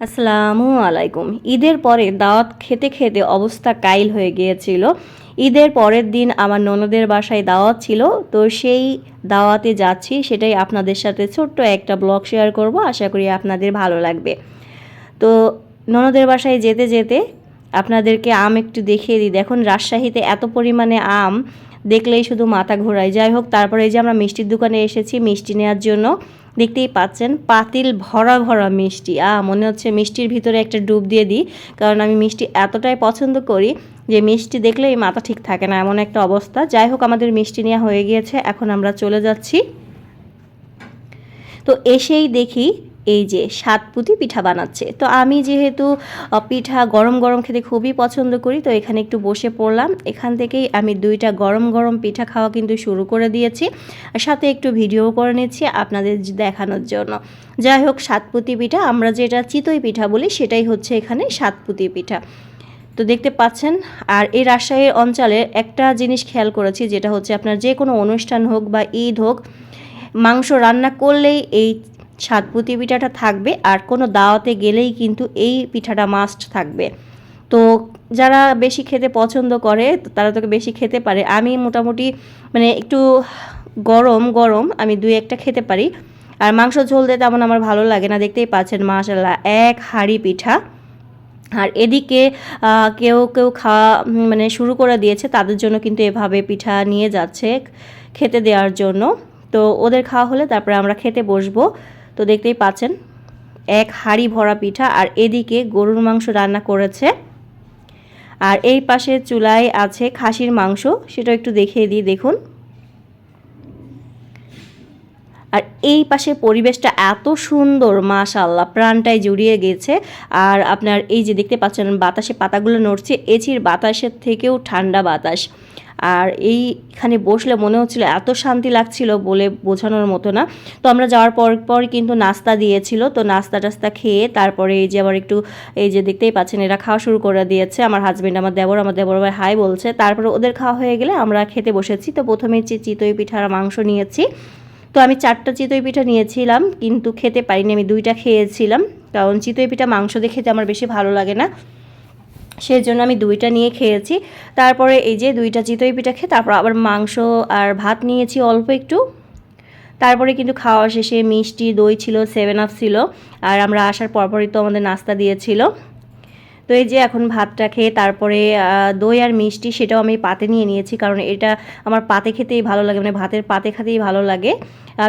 আসসালামু আলাইকুম। ঈদের পরে দাওয়াত খেতে খেতে অবস্থা কাইল হয়ে গিয়েছিল। ঈদের পরের দিন আমার ননদের বাসায় দাওয়াত ছিল। তো সেই দাওয়াতে যাচ্ছি, সেটাই আপনাদের সাথে ছোট্ট একটা ব্লগ শেয়ার করব। আশা করি আপনাদের ভালো লাগবে। তো ননদের বাসায় যেতে যেতে আপনাদেরকে আম একটু দেখিয়ে দিই। দেখুন, রাজশাহীতে এত পরিমাণে আম দেখলেই শুধু মাথা ঘোরায়। যাই হোক, তারপরে এই যে আমরা মিষ্টির দোকানে এসেছি মিষ্টি নেওয়ার জন্য। দেখতেই পাচ্ছেন, পাতিল ভরা ভরা মিষ্টি। আ, মনে হচ্ছে মিষ্টির ভিতরে একটা ডুব দিয়ে দিই, কারণ আমি মিষ্টি এতটাই পছন্দ করি যে মিষ্টি দেখলে এই মাথা ঠিক থাকে না, এমন একটা অবস্থা। যাই হোক, আমাদের মিষ্টি নেওয়া হয়ে গিয়েছে, এখন আমরা চলে যাচ্ছি। তো এসেই দেখি এই যে সাতপুতি পিঠা বানাচ্ছে। তো আমি যেহেতু পিঠা গরম গরম খেতে খুবই পছন্দ করি, তো এখানে একটু বসে পড়লাম। এখান থেকেই আমি দুইটা গরম গরম পিঠা খাওয়া কিন্তু শুরু করে দিয়েছি। আর সাথে একটু ভিডিও করে নিচ্ছি আপনাদের দেখানোর জন্য। যাই হোক সাতপুতি পিঠা, আমরা যেটা চিতই পিঠা বলি, সেটাই হচ্ছে এখানে সাতপুতি পিঠা। তো দেখতে পাচ্ছেন, আর এই রাজশাহীর অঞ্চলে একটা জিনিস খেয়াল করেছি, যেটা হচ্ছে আপনার যে কোনো অনুষ্ঠান হোক বা ঈদ হোক, মাংস রান্না করলেই এই সাতপুতি পিঠাটা থাকবে আর কোনো দাওয়াতে গেলেই কিন্তু এই পিঠাটা মাস্ট থাকবে। তো যারা বেশি খেতে পছন্দ করে, তারা তোকে বেশি খেতে পারে। আমি মোটামুটি মানে একটু গরম গরম আমি দুই একটা খেতে পারি। আর মাংস ঝোল দিয়ে তেমন আমার ভালো লাগে না। দেখতেই পাচ্ছেন মাশাল্লাহ এক হাঁড়ি পিঠা। আর এদিকে কেউ কেউ খাওয়া মানে শুরু করে দিয়েছে, তাদের জন্য কিন্তু এভাবে পিঠা নিয়ে যাচ্ছে খেতে দেওয়ার জন্য। তো ওদের খাওয়া হলে তারপরে আমরা খেতে বসবো। তো দেখতেই পাচ্ছেন, এক হাঁড়ি ভরা পিঠা আর এদিকে গরুর মাংস রান্না করেছে। আর এই পাশে চুলায় আছে খাসির মাংস, সেটা একটু দেখিয়ে দিই, দেখুন। আর এই পাশে পরিবেশটা এত সুন্দর মাশাল্লাহ প্রাণটাই জুড়িয়ে গেছে। আর আপনার এই যে দেখতে পাচ্ছেন, বাতাসে পাতাগুলো নড়ছে এছির বাতাসের থেকেও ঠান্ডা বাতাস। আর এইখানে বসলে মনে হচ্ছিল এত শান্তি লাগছিল বলে বোঝানোর মতো না। তো আমরা যাওয়ার পর পর কিন্তু নাস্তা দিয়েছিল। তো নাস্তা টাস্তা খেয়ে তারপরে এই যে আবার একটু, এই যে দেখতেই পাচ্ছেন এরা খাওয়া শুরু করে দিয়েছে। আমার হাজবেন্ড আমার দেবর আমার দেবর ভাই হাই বলছে। তারপরে ওদের খাওয়া হয়ে গেলে আমরা খেতে বসেছি। তো প্রথমে চি- চিতই পিঠার মাংস নিয়েছি। তো আমি চারটা চিতই পিঠা নিয়েছিলাম কিন্তু খেতে পারিনি। আমি দুইটা খেয়েছিলাম। কারণ চিতই পিঠা মাংস দিয়ে খেতে আমার বেশি ভালো লাগে না। সেই জন্য আমি দুইটা নিয়ে খেয়েছি। তারপরে এই যে দুইটা চিতই পিঠা খেয়ে তারপর আবার মাংস আর ভাত নিয়েছি অল্প একটু। তারপরে কিন্তু খাওয়া শেষে মিষ্টি দই ছিল সেভেন আপ ছিল। আর আমরা আসার পরপরই তো আমাদের নাস্তা দিয়েছিল। তো এই যে এখন ভাতটা খেয়ে তারপরে দই আর মিষ্টি সেটাও আমি পাতে নিয়ে নিয়েছি কারণ এটা আমার পাতে খেতেই ভালো লাগে মানে ভাতের পাতে খেতেই ভালো লাগে।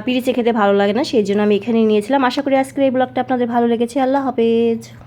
পিরিচে খেতে ভালো লাগে না, সেই জন্য আমি এখানেই নিয়েছিলাম। আশা করি আজকের এই ব্লগটা আপনাদের ভালো লেগেছে। আল্লাহ হাফেজ।